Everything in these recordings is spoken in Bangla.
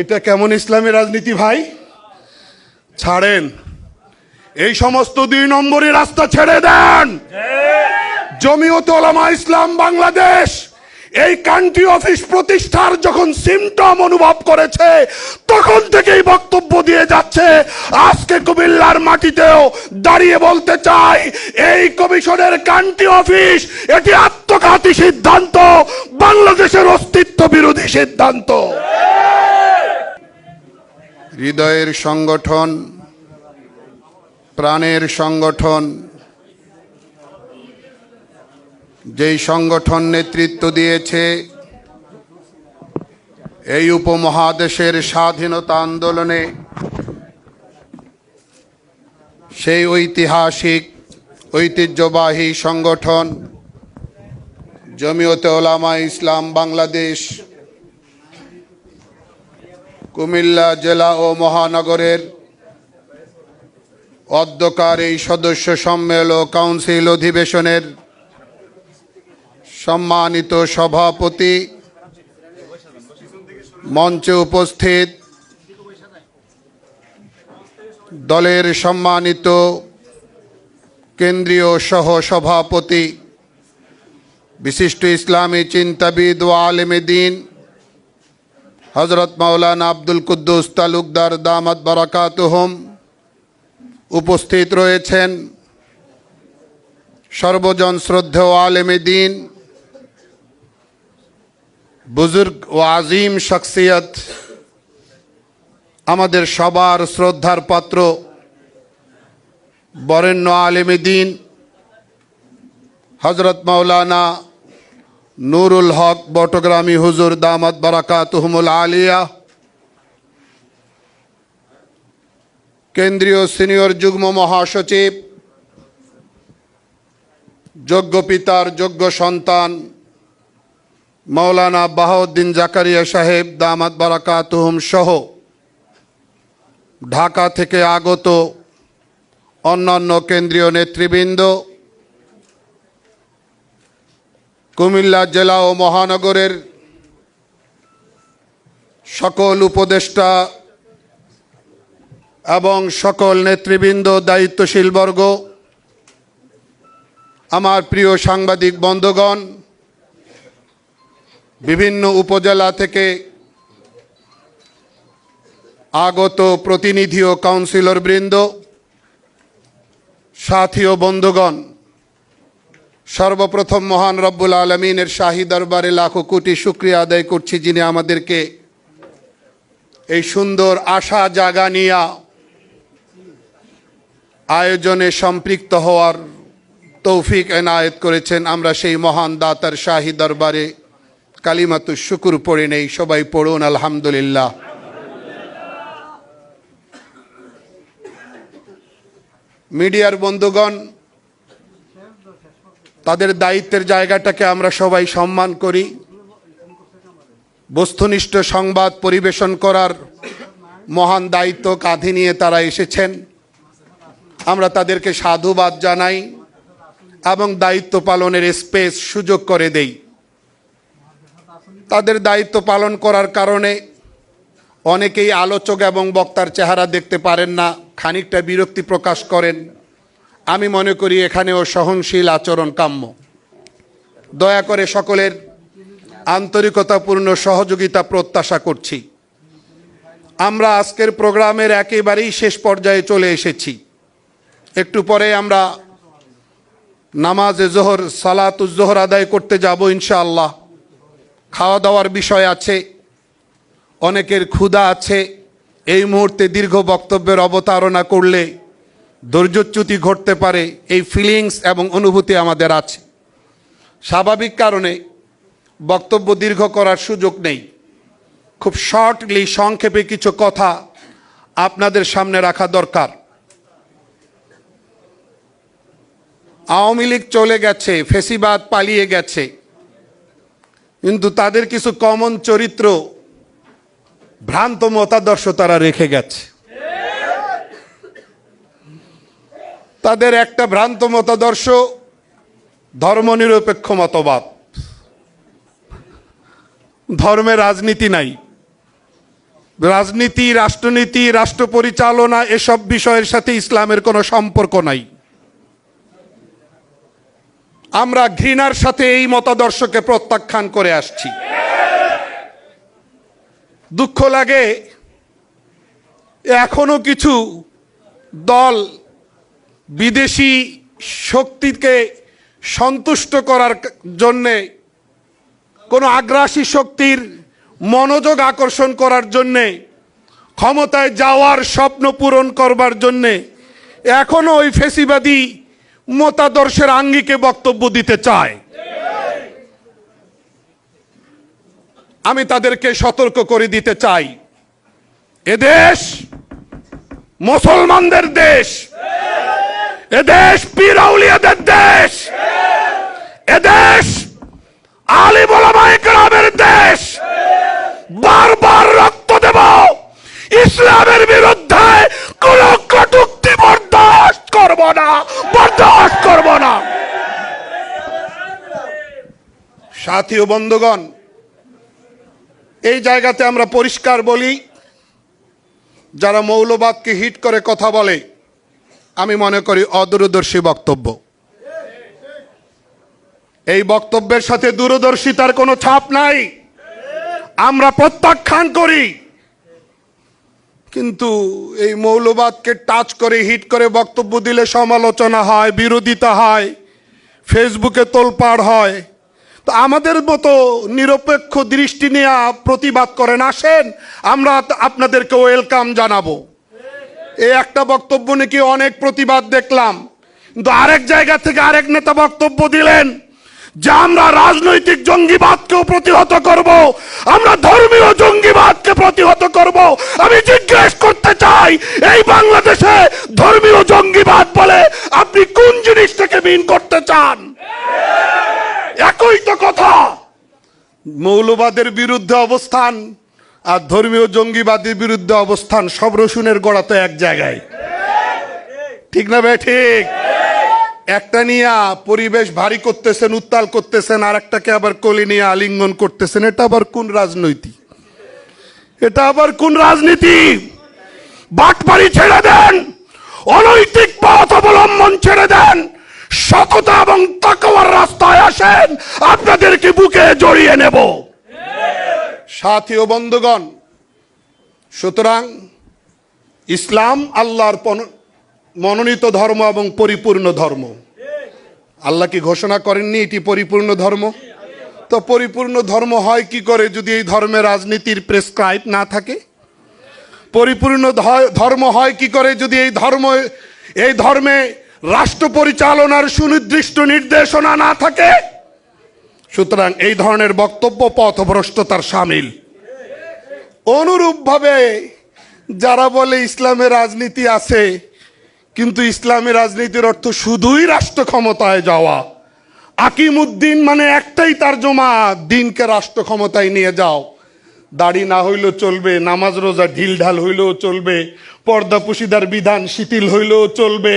এটা কেমন ইসলামী রাজনীতি ভাই? ছাড়েন। এই সমস্ত দুই নম্বরই রাস্তা ছেড়ে দেন। জমিয়ত ওলামা ইসলাম বাংলাদেশ। এই কান্ট্রি অফিস প্রতিষ্ঠার যখন সিমটম অনুভব করেছে, তখন থেকেই বক্তব্য দিয়ে যাচ্ছে। আজকে কুমিল্লার মাটিতেও দাঁড়িয়ে বলতে চাই, এই কমিশনের কান্ট্রি অফিস এটি আত্মঘাতী সিদ্ধান্ত, বাংলাদেশের অস্তিত্ব বিরোধী সিদ্ধান্ত। হৃদয়ের সংগঠন, প্রাণের সংগঠন, যেই সংগঠন নেতৃত্ব দিয়েছে, এই উপমহাদেশের স্বাধীনতা আন্দোলনে সেই ঐতিহাসিক, ঐতিহ্যবাহী সংগঠন, জমিয়তে ওলামা ইসলাম বাংলাদেশ কুমিল্লা জেলা ও মহানগরের অধ্যকার এই সদস্য সম্মেল ও কাউন্সিল অধিবেশনের সম্মানিত সভাপতি মঞ্চে উপস্থিত দলের সম্মানিত কেন্দ্রীয় সহ সভাপতি বিশিষ্ট ইসলামী চিন্তাবিদ ও আলেমে দিন হজরত মাওলানা আব্দুল কুদ্দুস তালুকদার দামাত বারাকাতুহম উপস্থিত রয়েছেন সর্বজন শ্রদ্ধেয় আলেমে দিন, বুজুর্গ ও আজিম শখসিয়ত, আমাদের সবার শ্রদ্ধার পাত্র, বরেণ্য আলেমে দিন হজরত মাওলানা নুরুল হক, বটগ্রামী হুজুর দামাত বারাকাতুহমুল আলিয়া। কেন্দ্রীয় সিনিয়র যুগ্ম মহাসচিব, যোগ্য পিতার যোগ্য সন্তান মৌলানা বাহাউদ্দিন জাকারিয়া সাহেব দামাত বারাকাতুহুম সহ ঢাকা থেকে আগত অন্যান্য কেন্দ্রীয় নেতৃবৃন্দ কুমিল্লা জেলা ও মহানগরের সকল উপদেষ্টা এবং সকল নেতৃবৃন্দ, দায়িত্বশীল বর্গ, আমার প্রিয় সাংবাদিক বন্ধুগণ, বিভিন্ন উপজেলা থেকে আগত প্রতিনিধি ও কাউন্সিলর বৃন্দ সাথী ও বন্ধুগণ সর্বপ্রথম মহান রব্বুল আলমিনের শাহী দরবারে লাখো কোটি শুক্রিয়া আদায় করছি যিনি আমাদেরকে এই সুন্দর আশা জাগা নিয়া আয়োজনে সম্পৃক্ত হওয়ার তৌফিক এনায়েত করেছেন। আমরা সেই মহান দাতার শাহী দরবারে কালিমাতু শুকুর পড়ে নেই। সবাই পড়ুন, আলহামদুলিল্লাহ। মিডিয়ার বন্ধুগণ তাদের দায়িত্বের জায়গাটাকে আমরা সবাই সম্মান করি। বস্তুনিষ্ঠ সংবাদ পরিবেশন করার মহান দায়িত্ব কাঁধে নিয়ে তারা এসেছেন। আমরা তাদেরকে সাধুবাদ জানাই এবং দায়িত্ব পালনের স্পেস সুযোগ করে দেই। তাদের দায়িত্ব পালন করার কারণে অনেকেই আলোচক এবং বক্তার চেহারা দেখতে পারেন না, খানিকটা বিরক্তি প্রকাশ করেন। আমি মনে করি এখানেও সহনশীল আচরণ কাম্য। দয়া করে সকলের আন্তরিকতাপূর্ণ সহযোগিতা প্রত্যাশা করছি। আমরা আজকের প্রোগ্রামের একেবারেই শেষ পর্যায়ে চলে এসেছি। একটু পরে আমরা নামাজে জোহর সালাতুজোহর আদায় করতে যাব ইনশাআল্লাহ। খাওয়া দাওয়ার বিষয় আছে, অনেকের ক্ষুধা আছে। এই মুহূর্তে দীর্ঘ বক্তব্যের অবতারণা করলে ধৈর্যচ্যুতি ঘটতে পারে, এই ফিলিংস এবং অনুভূতি আমাদের আছে। স্বাভাবিক কারণে বক্তব্য দীর্ঘ করার সুযোগ নেই। খুব শর্টলি সংক্ষেপে কিছু কথা আপনাদের সামনে রাখা দরকার। আওয়ামী লীগ চলে গেছে, ফেসিবাদ পালিয়ে গেছে। কিন্তু তাদের কিছু কমন চরিত্র ভ্রান্ত মতাদর্শ তারা রেখে গেছে। তাদের একটা ভ্রান্ত মতাদর্শ, ধর্মনিরপেক্ষ মতবাদ। ধর্মে রাজনীতি নাই। রাজনীতি, রাষ্ট্রনীতি রাষ্ট্র পরিচালনা এসব বিষয়ের সাথে ইসলামের কোনো সম্পর্ক নাই। আমরা ঘৃণার সাথে এই মতাদর্শকে প্রত্যাখ্যান করে আসছি। দুঃখ লাগে, এখনও কিছু দল বিদেশি শক্তিকে সন্তুষ্ট করার জন্যে কোনো আগ্রাসী শক্তির মনোযোগ আকর্ষণ করার জন্যে, ক্ষমতায় যাওয়ার স্বপ্ন পূরণ করবার জন্যে এখনও ওই ফেসিবাদী মতাদর্শের আঙ্গিকে বক্তব্য দিতে চায়। আমি তাদেরকে সতর্ক করে দিতে চাই। এদেশ মুসলমানদের দেশ। এদেশ পীরাউলিয়াদের দেশ। এদেশ আলী বলামায় গ্রামের দেশ। বারবার রক্ত দেব। ইসলামের বিরুদ্ধে কোন কটুক্তি বরদাস্ত করব না। বরদাস্ত করব না। সাথী ও বন্ধুগণ, এই জায়গাতে আমরা পরিষ্কার বলি, যারা মৌলবাদকে হিট করে কথা বলে আমি মনে করি অদূরদর্শী বক্তব্য। এই বক্তব্যের সাথে দূরদর্শিতার কোনো ছাপ নাই। আমরা প্রত্যাখ্যান করি। কিন্তু এই মৌলবাদকে টাচ করে, হিট করে বক্তব্য দিলে সমালোচনা হয়, বিরোধিতা হয়, ফেসবুকে তোলপাড় হয়। তো আমাদের মতো নিরপেক্ষ দৃষ্টি নিয়ে প্রতিবাদ করেন, আসেন, আমরা আপনাদেরকে ওয়েলকাম জানাব। এই একটা বক্তব্য নাকি অনেক প্রতিবাদ দেখলাম। কিন্তু আরেক জায়গা থেকে আরেক নেতা বক্তব্য দিলেন যে আমরা রাজনৈতিক জঙ্গিবাদকেও প্রতিহত করব, আমরা ধর্মীয় জঙ্গিবাদকে প্রতিহত করব। আমি জিজ্ঞেস করতে চাই, এই বাংলাদেশে ধর্মীয় জঙ্গিবাদ বলে আপনি কোন জিনিসটাকে মিন করতে চান? একই তো কথা। মৌলবাদের বিরুদ্ধে অবস্থান আর ধর্মীয় জঙ্গিবাদের বিরুদ্ধে অবস্থান সব রসুনের গোড়া তো এক জায়গায়। ঠিক না ভাই? ঠিক। একটা নিয়া পরিবেশ ভারী করতেছেন, উত্তাল করতেছেন আর একটাকে আবার কোলে নিয়ে আলিঙ্গন করতেছেন। এটা আবার কোন রাজনৈতিক এটা আবার কোন রাজনীতি? বাটপাড়ি ছেড়ে দেন, অনৈতিক পথ অবলম্বন ছেড়ে দেন, সততা এবং তাকওয়ার রাস্তায় আসেন, আপনাদেরকে বুকে জড়িয়ে নেব। সাথী ও বন্ধুগণ, সুতরাং ইসলাম আল্লাহর মনোনীত ধর্ম এবং পরিপূর্ণ ধর্ম। আল্লাহ কি ঘোষণা করেননি এটি পরিপূর্ণ ধর্ম? তো পরিপূর্ণ ধর্ম হয় কি করে যদি এই ধর্মে রাজনীতির প্রেসক্রাইব না থাকে? পরিপূর্ণ ধর্ম হয় কি করে যদি এই ধর্ম, এই ধর্মে রাষ্ট্র পরিচালনার সুনির্দিষ্ট নির্দেশনা না থাকে? সুতরাং এই ধরনের বক্তব্য পথভ্রষ্টতার সামিল। অনুরূপভাবে যারা বলে ইসলামের রাজনীতি আছে, কিন্তু ইসলামী রাজনীতির অর্থ শুধুই রাষ্ট্র ক্ষমতায় যাওয়া। আকিমুদ্দিন মানে একটাই তার জমা দিনকে রাষ্ট্র ক্ষমতায় নিয়ে যাও। দাড়ি না হইলেও চলবে, নামাজ রোজা ঢিল ঢাল হইলেও চলবে, পর্দা পুশিদার বিধান শিথিল হইলেও চলবে।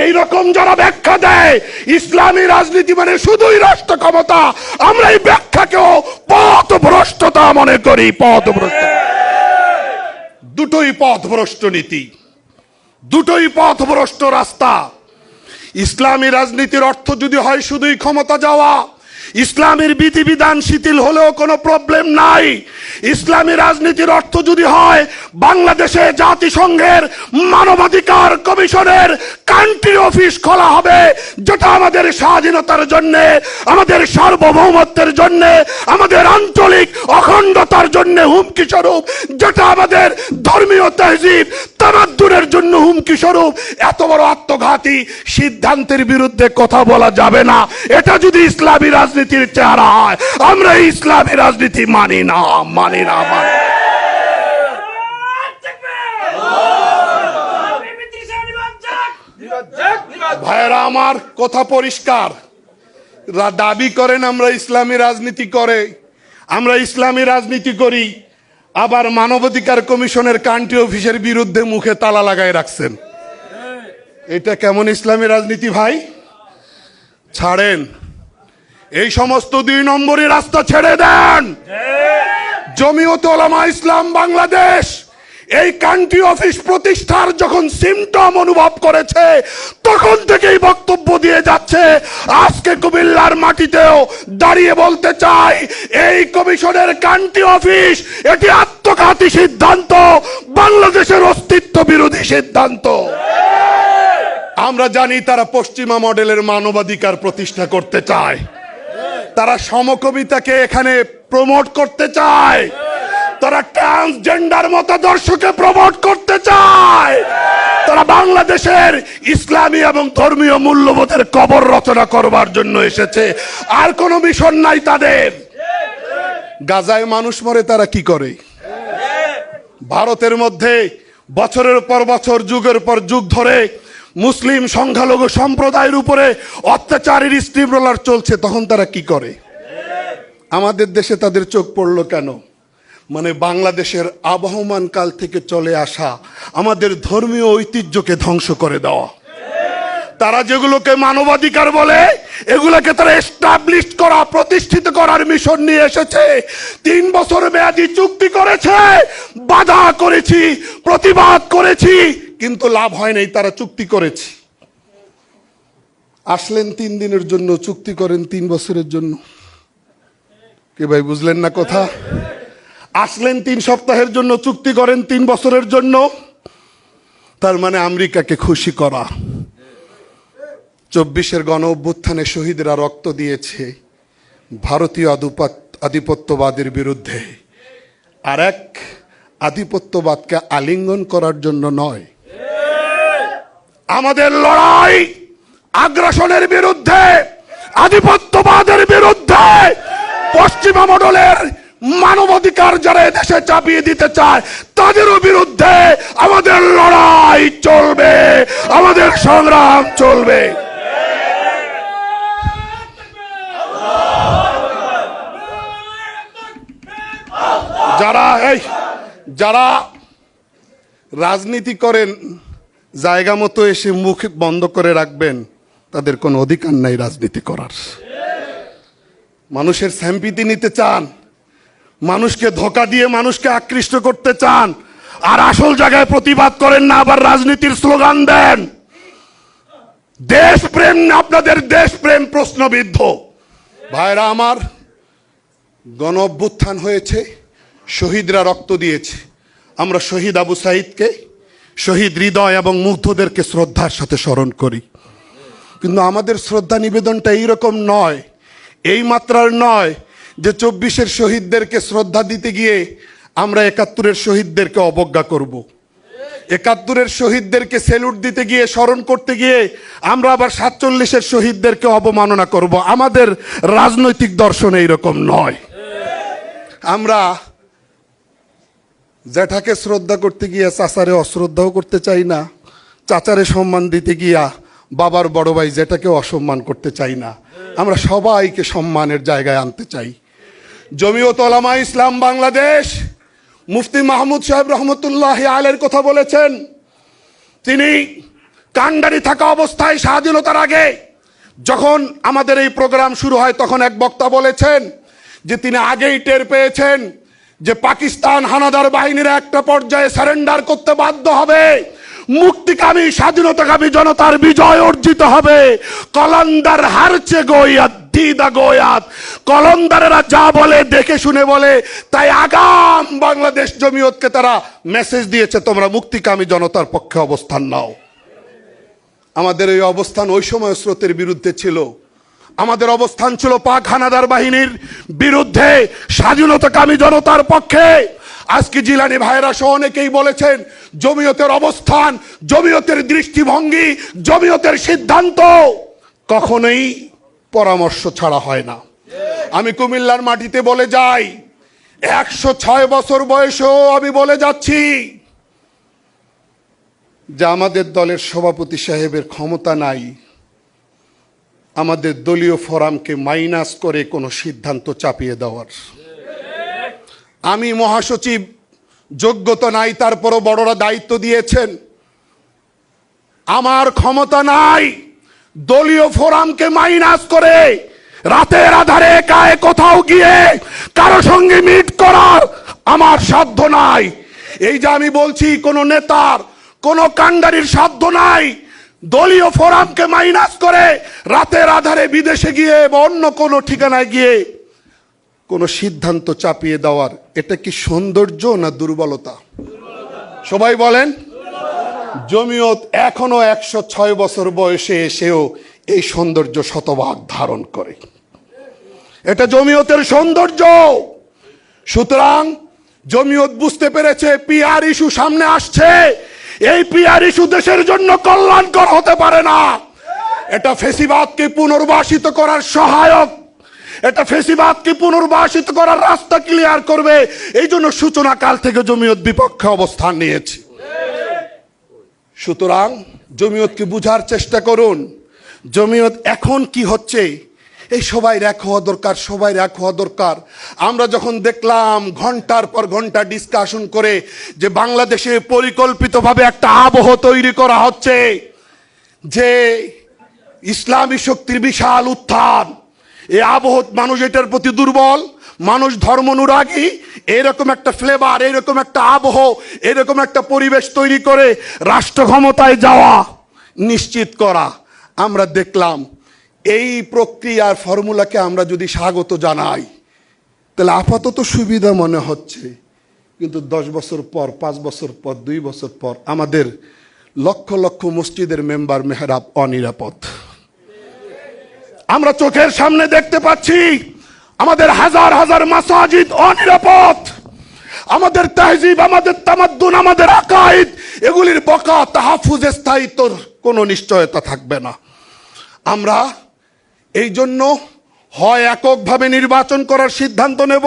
এই রকম যারা ব্যাখ্যা দেয়, ইসলামী রাজনীতি মানে শুধুই রাষ্ট্র ক্ষমতা, আমরা এই ব্যাখ্যাকেও পথ ভ্রষ্টতা মনে করি পথ ভ্রষ্ট দুটোই পথ ভ্রষ্ট নীতি, দুটোই পথ ভ্রষ্ট রাস্তা। ইসলামী রাজনীতির অর্থ যদি হয় শুধুই ক্ষমতা যাওয়া ইসলামের বিধিবিধান শিথিল হলেও কোনো প্রবলেম নাই। ইসলামী রাজনীতির অর্থ যদি হয়, বাংলাদেশে জাতিসংঘের মানবাধিকার কমিশনের কান্ট্রি অফিস খোলা হবে, যেটা আমাদের স্বাধীনতার জন্য, আমাদের সার্বভৌমত্বের জন্য, আমাদের আঞ্চলিক অখণ্ডতার জন্য হুমকি স্বরূপ, যেটা আমাদের ধর্মীয় তহজিব তামাদ্দুনের জন্য হুমকি স্বরূপ। এত বড় আত্মঘাতী সিদ্ধান্তের বিরুদ্ধে কথা বলা যাবে না। এটা যদি ইসলামী রাজনীতির চেহারা হয়, আমরা ইসলামী রাজনীতি মানি না মানি না, মানি ভাইয়েরা আমার কথা পরিষ্কার। দাবি করেন আমরা ইসলামী রাজনীতি করে। আমরা ইসলামী রাজনীতি করি আবার মানবাধিকার কমিশনের কান্ট্রি অফিসের বিরুদ্ধে মুখে তালা লাগায় রাখছেন। এটা কেমন ইসলামী রাজনীতি ভাই? ছাড়েন। এই সমস্ত দুই নম্বরই রাস্তা ছেড়ে দেন। জমিয়ত ওলামা ইসলাম বাংলাদেশ। এই কান্ট্রি অফিস প্রতিষ্ঠার যখন সিমটম অনুভব করেছে, তখন থেকেই বক্তব্য দিয়ে যাচ্ছে। আজকে কুমিল্লার মাটিতেও দাঁড়িয়ে বলতে চাই, এই কমিশনের কান্ট্রি অফিস, এটি আত্মঘাতী সিদ্ধান্ত, বাংলাদেশের অস্তিত্ব বিরোধী সিদ্ধান্ত। আমরা জানি তারা পশ্চিমা মডেলের মানবাধিকার প্রতিষ্ঠা করতে চায়। তারা সমকবিতাকে এখানে প্রমোট করতে চায়। তারা ট্রান্সজেন্ডার মতাদর্শকে প্রমোট করতে চায়। তারা বাংলাদেশের ইসলামী এবং ধর্মীয় মূল্যবোধের কবর রচনা করবার জন্য এসেছে। আর কোনো মিশন নাই তাদের। গাজায় মানুষ মরে, তারা কি করে? ভারতের মধ্যে বছরের পর বছর, যুগের পর যুগ ধরে মুসলিম সংখ্যালঘু সম্প্রদায়ের উপরে অত্যাচারের স্টিম রোলার চলছে, তখন তারা কি করে? আমাদের দেশে তাদের চোখ পড়ল কেন? মানে বাংলাদেশের আবহমান কাল থেকে চলে আসা আমাদের ধর্মীয় ঐতিহ্যকে ধ্বংস করে দেওয়া। তারা যেগুলোকে মানবাধিকার বলে, এগুলোকে তারা এস্টাবলিশ করা, প্রতিষ্ঠিত করার মিশন নিয়ে এসেছে। তিন বছর মেয়াদি চুক্তি করেছে, বাধা করেছি, প্রতিবাদ করেছি, কিন্তু লাভ হয় নাই, তারা চুক্তি করেছি। আসলেন তিন দিনের জন্য, চুক্তি করেন তিন বছরের জন্য। কে ভাই, বুঝলেন না কথা? আসলেন তিন সপ্তাহের জন্য, চুক্তি করেন তিন বছরের জন্য। তার মানে আমেরিকাকে খুশি করা। চব্বিশের গণ অভ্যুত্থানে শহীদরা রক্ত দিয়েছে ভারতীয় আধিপত্যবাদের বিরুদ্ধে। আর এক আধিপত্যবাদকে আলিঙ্গন করার জন্য নয়। আমাদের লড়াই আগ্রাসনের বিরুদ্ধে, আধিপত্যবাদের বিরুদ্ধে পশ্চিমা মডেলের মানবাধিকার যারা দেশে চাপিয়ে দিতে চায়, তাদেরও বিরুদ্ধে আমাদের লড়াই চলবে, আমাদের সংগ্রাম চলবে। যারা এই, যারা রাজনীতি করেন, জায়গা মতো এসে মুখ বন্ধ করে রাখবেন, তাদের কোনো অধিকার নাই রাজনীতি করার। মানুষের স্যাম্পিতি নিতে চান মানুষকে ধোকা দিয়ে মানুষকে আকৃষ্ট করতে চান, আর আসল জায়গায় প্রতিবাদ করেন না, আবার রাজনীতির স্লোগান দেন। দেশপ্রেম, আপনাদের দেশপ্রেম প্রশ্নবিদ্ধ। ভাইরা আমার গণ অভ্যুত্থান হয়েছে, শহীদরা রক্ত দিয়েছে। আমরা শহীদ আবু সাইদকে, শহীদ হৃদয় এবং মুগ্ধদেরকে শ্রদ্ধার সাথে স্মরণ করি। কিন্তু আমাদের শ্রদ্ধা নিবেদনটা এইরকম নয়, এই মাত্রার নয় যে চব্বিশের শহীদদেরকে শ্রদ্ধা দিতে গিয়ে আমরা একাত্তরের শহীদদেরকে অবজ্ঞা করব। একাত্তরের শহীদদেরকে সেলুট দিতে গিয়ে, স্মরণ করতে গিয়ে আমরা আবার সাতচল্লিশের শহীদদেরকে অবমাননা করব। আমাদের রাজনৈতিক দর্শন এইরকম নয় আমরা জ্যাঠাকে শ্রদ্ধা করতে গিয়ে, চাচারে অশ্রদ্ধাও করতে চাই না, চাচারে সম্মান দিতে গিয়া বাবার বড় ভাই যেটাকে অসম্মান করতে চাই না আমরা সবাইকে সম্মানের জায়গায় আনতে চাই জমিয়ত ওলামা ইসলাম বাংলাদেশ, মুফতি মাহমুদ সাহেব রহমতুল্লাহ আলের কথা বলেছেন, তিনি কান্ডারি থাকা অবস্থায় স্বাধীনতার আগে যখন আমাদের এই প্রোগ্রাম শুরু হয় তখন এক বক্তা বলেছেন যে তিনি আগেই টের পেয়েছেন যে পাকিস্তান হানাদার বাহিনীরা একটা পর্যায়ে সারেন্ডার করতে বাধ্য হবে, মুক্তিকামী, স্বাধীনতাকামী জনতার বিজয় অর্জিত হবে, কলন্দার হারছে গোয়াত দিদা কলন্দারেরা যা বলে, দেখে শুনে বলে, তাই আগাম বাংলাদেশ জমিয়তকে তারা মেসেজ দিয়েছে, তোমরা মুক্তিকামী জনতার পক্ষে অবস্থান নাও। আমাদের এই অবস্থান ওই সময় স্রোতের বিরুদ্ধে ছিল। আমাদের অবস্থান ছিল পাক হানাদার বাহিনীর বিরুদ্ধে স্বাধীনতাকামী জনতার পক্ষে। আজকে জিলানি ভাইরা সহ অনেকেই বলেছেন, জমিয়তের অবস্থান, জমিয়তের দৃষ্টিভঙ্গি, জমিয়তের সিদ্ধান্ত কখনোই পরামর্শ ছাড়া হয় না। আমি কুমিল্লার মাটিতে বলে যাই, একশো ছয় বছর বয়সেও আমি বলে যাচ্ছি যে আমাদের দলের সভাপতি সাহেবের ক্ষমতা নাই। আমাদের দলীয় ফোরামকে মাইনাস করে কোনো সিদ্ধান্ত চাপিয়ে দেওয়ার। আমি মহাসচিব, যোগ্যতা নাই, তারপরও বড়রা দায়িত্ব দিয়েছেন। আমার ক্ষমতা নাই। দলীয় ফোরামকে মাইনাস করে রাতের আধারে কায়ে কোথাও গিয়ে কারও সঙ্গে মিট করার আমার সাধ্য নাই। এই যে আমি বলছি, কোন নেতার, কোন কাণ্ডারির সাধ্য নাই। দলীয় ফোরামকে মাইনাস করে রাতের আধারে বিদেশে গিয়ে বা অন্য কোনো ঠিকানায় গিয়ে কোনো সিদ্ধান্ত চাপিয়ে দেওয়ার এটা কি সৌন্দর্য না দুর্বলতা? সবাই বলেন। জমিয়ত এখনও একশো ছয় বছর বয়সে এসেও এই সৌন্দর্য শতভাগ ধারণ করে। এটা জমিয়তের সৌন্দর্য। সুতরাং জমিয়ত বুঝতে পেরেছে পিআর ইস্যু সামনে আসছে। এই পিআর ইস্যু দেশের জন্য কল্যাণকর হতে পারে না। এটা ফেসিবাদকে পুনর্বাসিত করার সহায়ক। এটা ফেসিবাদকে পুনর্বাসিত করার রাস্তা ক্লিয়ার করবে। এই জন্য সূচনা কাল থেকে জমিয়ত বিপক্ষে অবস্থান নিয়েছে। সুতরাং জমিয়তকে বুঝার চেষ্টা করুন। জমিয়ত এখন কি হচ্ছে? এই সবাই এক হওয়া দরকার, সবাই এক হওয়া দরকার। আমরা যখন দেখলাম ঘণ্টার পর ঘণ্টা ডিসকাশন করে যে বাংলাদেশে পরিকল্পিতভাবে একটা আবহ তৈরি করা হচ্ছে, যে ইসলামী শক্তির বিশাল উত্থান, এই আবহ মানুষ এটার প্রতি দুর্বল মানুষ ধর্মনুরাগী, এরকম একটা ফ্লেভার এরকম একটা আবহ, এরকম একটা পরিবেশ তৈরি করে রাষ্ট্র ক্ষমতায় যাওয়া নিশ্চিত করা। আমরা দেখলাম এই প্রক্রিয়ার ফর্মুলাকে আমরা যদি স্বাগত জানাই, তাহলে আপাতত সুবিধা মনে হচ্ছে। কিন্তু দশ বছর পর, পাঁচ বছর পর, দুই বছর পর আমাদের লক্ষ লক্ষ মসজিদের মেম্বার মেহরাব অনিরাপদ। আমরা চোখের সামনে দেখতে পাচ্ছি আমাদের হাজার হাজার মাসাজিদ অনিরাপদ। আমাদের তাহজিব, আমাদের তামাদ্দুন, আমাদের আকাইদ, এগুলির বকা, তাহাফুজ স্থায়িত্বর কোনো নিশ্চয়তা থাকবে না। আমরা এই জন্য হয় এককভাবে নির্বাচন করার সিদ্ধান্ত নেব।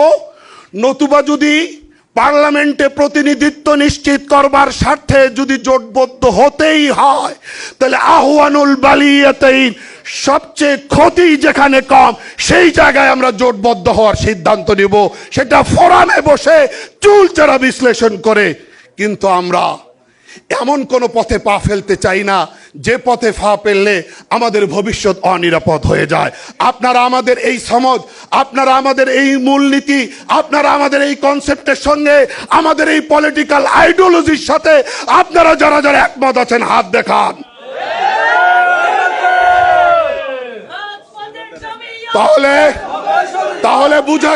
নতুবা যদি পার্লামেন্টে প্রতিনিধিত্ব নিশ্চিত করবার স্বার্থে যদি জোটবদ্ধ হতেই হয়, তাহলে আহ্বানুল বালিয়াতেই সবচেয়ে ক্ষতি যেখানে কম, সেই জায়গায় আমরা জোটবদ্ধ হওয়ার সিদ্ধান্ত নিব। সেটা ফোরামে বসে চুল চুলচারা বিশ্লেষণ করে, কিন্তু আমরা এমন কোনো পথে পা ফেলতে চাই না, যে পথে পা ফেললে আমাদের ভবিষ্যৎ অনিরাপদ হয়ে যায়। আপনারা আমাদের এই সমাজ, আপনারা আমাদের এই মূলনীতি, আপনারা আমাদের এই কনসেপ্টের সঙ্গে, আমাদের এই পলিটিক্যাল আইডিওলজির সাথে আপনারা যারা যারা একমত আছেন, হাত দেখান রাজপথের জমিয়ত তাহলে তাহলে বুঝা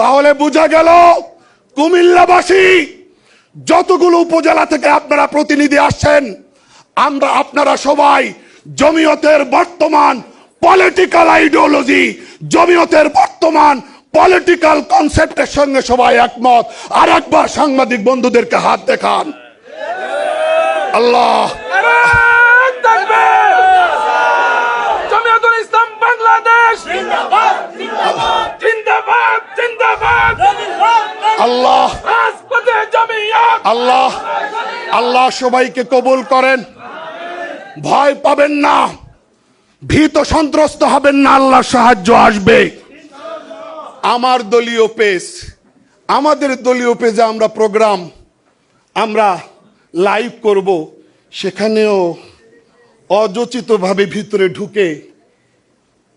তাহলে বুঝা গেল, কুমিল্লাবাসী, যতগুলো উপজেলা থেকে আপনারা প্রতিনিধি আসছেন, আমরা আপনারা সবাই জমিয়তের বর্তমান পলিটিক্যাল আইডিওলজি জমিয়তের বর্তমান পলিটিক্যাল কনসেপ্টের সঙ্গে সবাই একমত। আর একবার সাংবাদিক বন্ধুদেরকে হাত দেখান। আল্লাহ। আল্লাহ। আল্লাহ। আল্লাহ সবাইকে কবুল করেন। ভয় পাবেন না। ভীত সন্ত্রস্ত হবেন না আল্লাহর সাহায্য আসবে। আমার দলীয় পেজ আমাদের দলীয় পেজে আমরা প্রোগ্রাম আমরা লাইভ করব। সেখানেও অযোচিতভাবে ভিতরে ঢুকে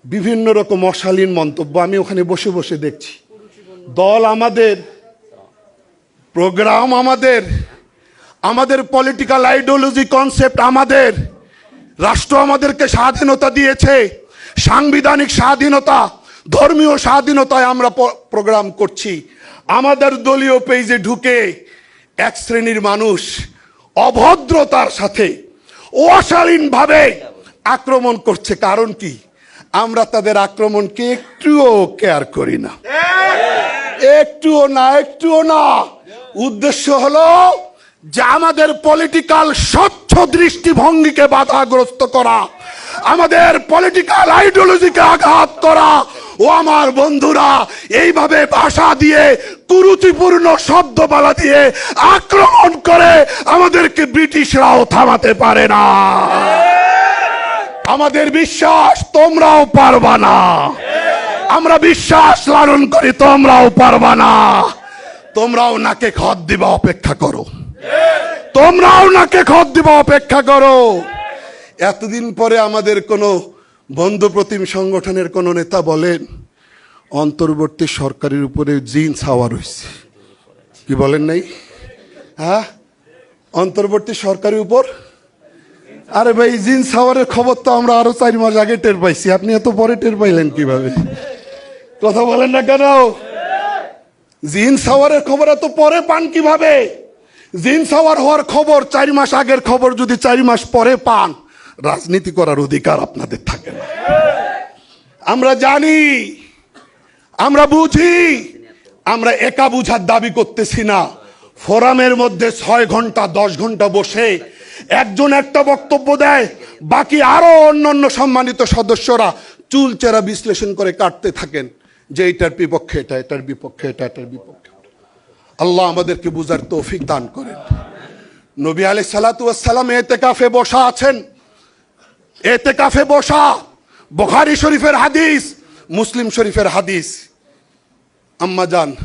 বিভিন্ন রকম অশালীন মন্তব্য আমি ওখানে বসে বসে দেখছি। দল আমাদের প্রোগ্রাম আমাদের আমাদের পলিটিক্যাল আইডিওলজি কনসেপ্ট আমাদের রাষ্ট্র আমাদেরকে স্বাধীনতা দিয়েছে সাংবিধানিক স্বাধীনতা ধর্মীয় স্বাধীনতায় আমরা প্রোগ্রাম করছি। আমাদের দলীয় পেজে ঢুকে এক শ্রেণির মানুষ অভদ্রতার সাথে অশালীনভাবে আক্রমণ করছে। কারণ কি? আমরা তাদের আক্রমণকে একটুও কেয়ার করি না। একটুও না একটুও না। উদ্দেশ্য হলো যে আমাদের পলিটিক্যাল স্বচ্ছ দৃষ্টিভঙ্গিকে বাধাগ্রস্ত করা, আমাদের পলিটিক্যাল আইডিওলজিকে আঘাত করা। ও আমার বন্ধুরা, এইভাবে ভাষা দিয়ে কুরুচিপূর্ণ শব্দমালা দিয়ে আক্রমণ করে আমাদেরকে ব্রিটিশরাও থামাতে পারে না। আমাদের বিশ্বাস, তোমরাও পারবা না। আমরা বিশ্বাস লালন করি, তোমরাও পারবা না। তোমরাও নাকে খত দিবা, অপেক্ষা করো। তোমরাও নাকে খত দিবা, অপেক্ষা করো। এতদিন পরে আমাদের কোনো বন্ধু প্রতিম সংগঠনের কোনো নেতা বলেন, অন্তর্বর্তী সরকারের উপরে জিন্স ছাওয়া রয়েছে। কি বলেন নাই? হ্যাঁ? অন্তর্বর্তী সরকারের উপর? আরে ভাই, জিন্স হাওয়ারের খবর তো আমরা আরও চার মাস আগে টের পাইছি। আপনি এত পরে টের পাইলেন কীভাবে? কথা বলেন না কেন? জিন সাওয়ারের খবর এত পরে পান কীভাবে? জিন সাওয়ার হওয়ার খবর চার মাস আগের খবর যদি চার মাস পরে পান, রাজনীতি করার অধিকার আপনাদের থাকে না। আমরা জানি, আমরা বুঝি, আমরা একা বুঝার দাবি করতেছি না। ফোরামের মধ্যে ছয় ঘণ্টা, দশ ঘণ্টা বসে একজন একটা বক্তব্য দেয়, বাকি আরও অন্যান্য সম্মানিত সদস্যরা চুলচেরা বিশ্লেষণ করে কাটতে থাকেন। যে এটার বিপক্ষে এটা, এটার বিপক্ষে এটা, এটার বিপক্ষে আল্লাহ আমাদেরকে বুঝার তৌফিক দান করেন। নবী আলাই সালাতাম এতে কাফে বসা আছেন। এতে কাফে বসা, বুখারী শরীফের হাদিস, মুসলিম শরীফের হাদিস। আম্মা যান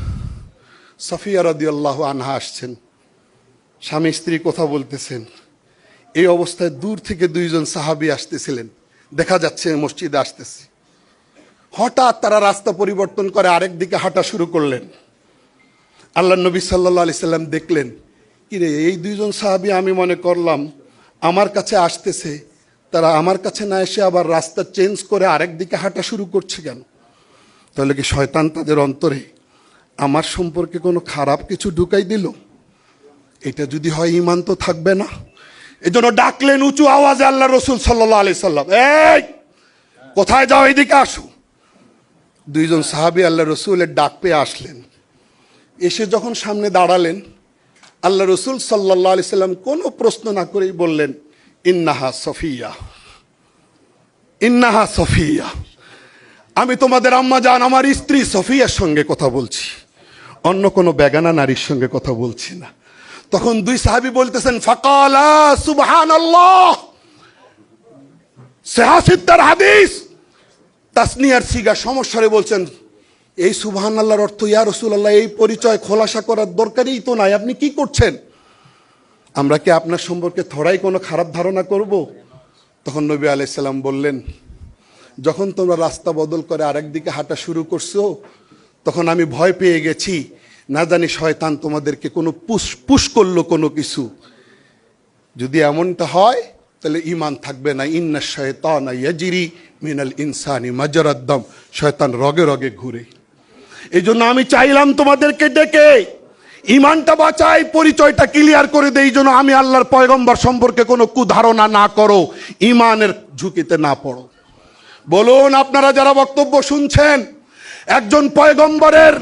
সফিয়া রাদিয়াল্লাহু আনহা আসছেন। স্বামী স্ত্রী কথা বলতেছেন। এই অবস্থায় দূর থেকে দুইজন সাহাবী আসতেছিলেন। দেখা যাচ্ছে মসজিদে আসতেছে। হঠাৎ তারা রাস্তা পরিবর্তন করে আরেক দিকে হাঁটা শুরু করলেন। আল্লাহ নবী সাল্লাহ আলি সাল্লাম দেখলেন, কিরে, এই দুইজন সাহাবী আমি মনে করলাম আমার কাছে আসতেছে, তারা আমার কাছে না এসে আবার রাস্তা চেঞ্জ করে আরেক দিকে হাঁটা শুরু করছে কেন? তাহলে কি শয়তান তাদের অন্তরে আমার সম্পর্কে কোনো খারাপ কিছু ঢুকাই দিল? এটা যদি হয় ইমান তো থাকবে না। এই জন্য ডাকলেন উঁচু আওয়াজে আল্লাহ রসুল সাল্লাহ আলি সাল্লাম, এই, কোথায় যাও, এদিকে আসো। দুইজন সাহাবি আল্লাহ রসুলের ডাক পেয়ে আসলেন। এসে যখন সামনে দাঁড়ালেন, আল্লাহ রসুল সাল্লাহ আলি সাল্লাম কোনো প্রশ্ন না করেই বললেন, ইন্নাহা সফিয়া। ইন্নাহা সফিয়া। আমি তোমাদের আম্মা জান, আমার স্ত্রী সফিয়ার সঙ্গে কথা বলছি। অন্য কোনো বেগানা নারীর সঙ্গে কথা বলছি না। তখন দুই সাহাবি বলতেছেন, ফাকালা সুবহান আল্লাহ সেহাসিদ্দার হাদিস। তাসনিয়ার সিগা সমস্যারে বলছেন, এই সুবহান আল্লাহর অর্থ, ইয়া রসুল আল্লাহ এই পরিচয় খোলাসা করার দরকারই তো নাই, আপনি কি করছেন? আমরা কি আপনার সম্পর্কে থোড়াই কোনো খারাপ ধারণা করব? তখন নবী আলাইসাল্লাম বললেন, যখন তোমরা রাস্তা বদল করে আরেক দিকে হাঁটা শুরু করছ, তখন আমি ভয় পেয়ে গেছি। না জানি শয়তান তোমাদেরকে কোনো পুশ পুশ করল কোনো কিছু। যদি এমনটা হয়, তাহলে ইমান থাকবে না। ইন্না শয়তান ইয়াজিরি মিনাল ইনসানি মাজরাদ্দম শয়তান রগে রগে ঘুরে। এই জন্য আমি চাইলাম তোমাদেরকে ডেকে ইমানটা বাঁচাই, পরিচয়টা ক্লিয়ার করে দেই জন্য আমি আল্লাহর পয়গম্বর সম্পর্কে কোনো কুধারণা না করো, ইমানের ঝুঁকিতে না পড়ো। বলুন, আপনারা যারা বক্তব্য শুনছেন, একজন পয়গম্বরের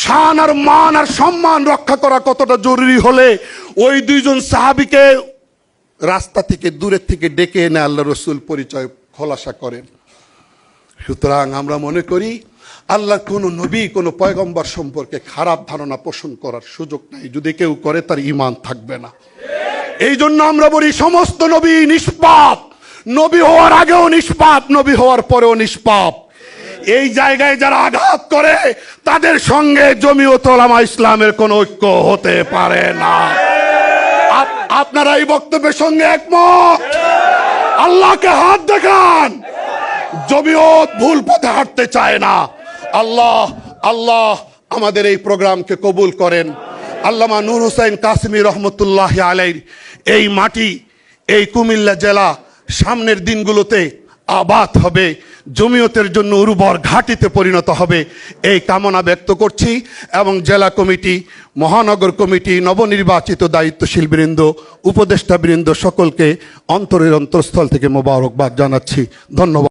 শান আর মান আর সম্মান রক্ষা করা কতটা জরুরি হলে ওই দুইজন সাহাবিকে রাস্তা থেকে, দূরের থেকে ডেকে এনে আল্লাহ রসুল পরিচয় খোলাসা করেন। সুতরাং আমরা মনে করি আল্লাহর কোনো নবী, কোনো পয়গম্বর সম্পর্কে খারাপ ধারণা পোষণ করার সুযোগ নাই। যদি কেউ করে, তার ইমান থাকবে না। এই জন্য আমরা বলি, সমস্ত নবী নিষ্পাপ। নবী হওয়ার আগেও নিষ্পাপ, নবী হওয়ার পরেও নিষ্পাপ। এই জায়গায় যারা আঘাত করে, তাদের সঙ্গে জমিয়ত ওলামা ইসলামের কোনো ঐক্য হতে পারে না। আপনারা এই বক্তব্যের সঙ্গে একমত? আল্লাহকে হাত দেখান। জমিয়ত ভুল পথে হাঁটতে চায় না। আল্লাহ আল্লাহ আমাদের এই প্রোগ্রামকে কবুল করেন। আল্লামা নূর হোসেন কাশ্মীর রহমতুল্লাহ আলাইর এই মাটি, এই কুমিল্লা জেলা সামনের দিনগুলোতে আবাদ হবে। জমিয়তের জন্য উর্বর ঘাটিতে পরিণত হবে। এই কামনা ব্যক্ত করছি এবং জেলা কমিটি, মহানগর কমিটি, নবনির্বাচিত দায়িত্বশীল বৃন্দ, উপদেষ্টা বৃন্দ সকলকে অন্তরের অন্তঃস্থল থেকে মোবারকবাদ জানাচ্ছি। ধন্যবাদ।